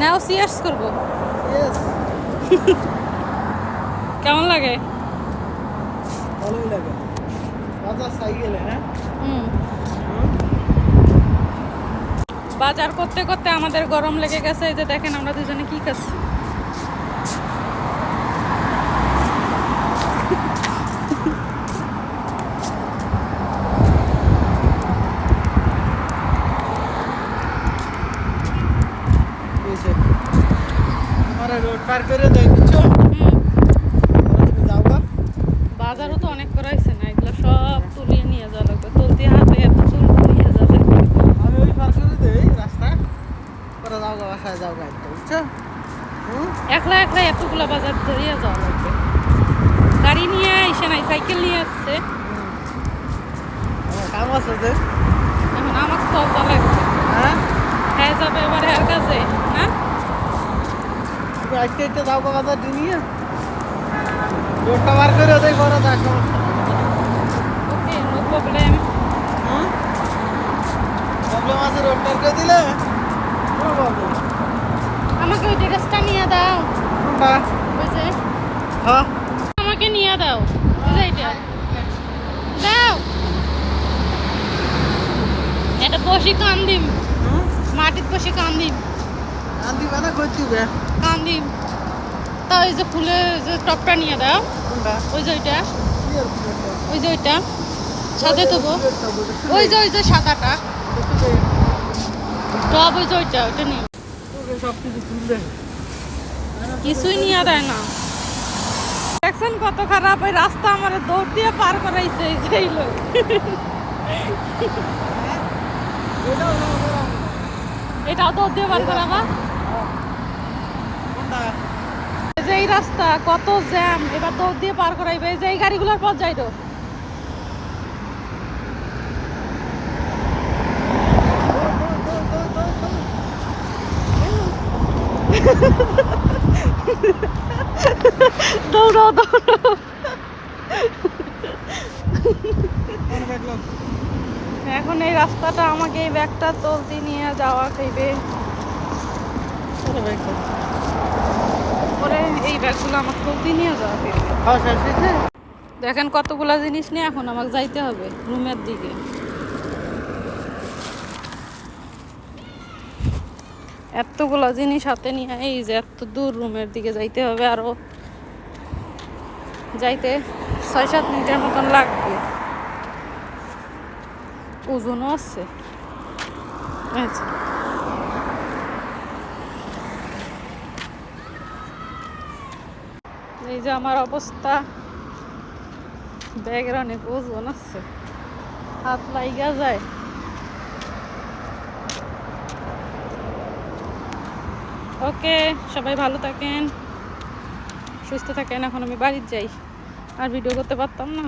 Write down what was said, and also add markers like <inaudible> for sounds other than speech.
নাও সিয়ার্স করব। <laughs> কেমন লাগে? ভালোই লাগে। বাজার সাইকেলে হ্যাঁ? হুম। বাজার করতে করতে আমাদের গরম লেগে গেছে এই যে দেখেন আমরা দুজনে কি খাচ্ছি বুঝছে আমার রোড পার করে দেয় বুঝছ? বাজারও তো অনেক করা হয়েছে না এগুলো সব তুলিয়ে নিয়ে যাওয়া লাগবে। তুলতে হাতে এত চুল নিয়ে যাবে আমি ওই পার করে দেই রাস্তা। পরে যাও গা বাসায় যাও গা একটা বুঝছ? হুম? একলা একলা এতগুলা বাজার ধরিয়ে যাওয়া লাগবে। গাড়ি নিয়ে এসে নাই সাইকেল নিয়ে আসছে। কাম আছে যে। এখন আমার চলতে লাগবে। হ্যাঁ? হ্যাঁ যাবে এবারে আর কাছে। আজকে একটা গা বাজার নিয়ে। রোডটা পার করে প্রবলেম প্রবলেম আছে রোড করে দিলে? কোনো প্রবলেম আমাকে ওই ড্রেসটা নিয়ে দাও। কোনটা? হ্যাঁ। আমাকে নিয়ে দাও। দাও। এটা বসি কান্দিম হুম মাটির বসে কান্দিম কান্দিম তা ওই যে ফুলের যে টপটা নিয়ে দাও। ওই যে ওইটা? ওই যে ওইটা। সাথে ওই যে ওই যে সাদাটা। টপ। ওই যে ওইটা ওইটা নিয়ে। কিছুই নিয়ে দেয় না। দেখছেন কত খারাপ? ওই রাস্তা আমার দৌড় দিয়ে পার করাইছে এই লোক। না। এটাও দৌড় দিয়ে পার করাবা এই রাস্তা, কত জ্যাম। এবার দৌড় দিয়ে পার করাইবে। যে এই গাড়িগুলোর পথ যাইতো ব্যাগ লোক? এখন এই রাস্তাটা আমাকে এই ব্যাগটা চলতে নিয়ে যাওয়া খাইবে। পরে এই ব্যাগগুলো নিয়ে যাওয়া খাওয়া শেষ হয়েছে? দেখেন কতগুলা জিনিস নিয়ে এখন আমাকে যাইতে হবে রুমের দিকে। এতগুলা জিনিস হাতে নিয়ে এই যে এত দূর রুমের দিকে যাইতে হবে আরও যাইতে ছয় সাত মিনিটের মতন লাগবে। ওজনও আছে। এই এই যে আমার অবস্থা। ব্যাগের অনেক ওজন আছে। হাত লাইগা যায়। ওকে, সবাই ভালো থাকেন। সুস্থ থাকেন, এখন আমি বাড়ির যাই। আর ভিডিও করতে পারতাম না।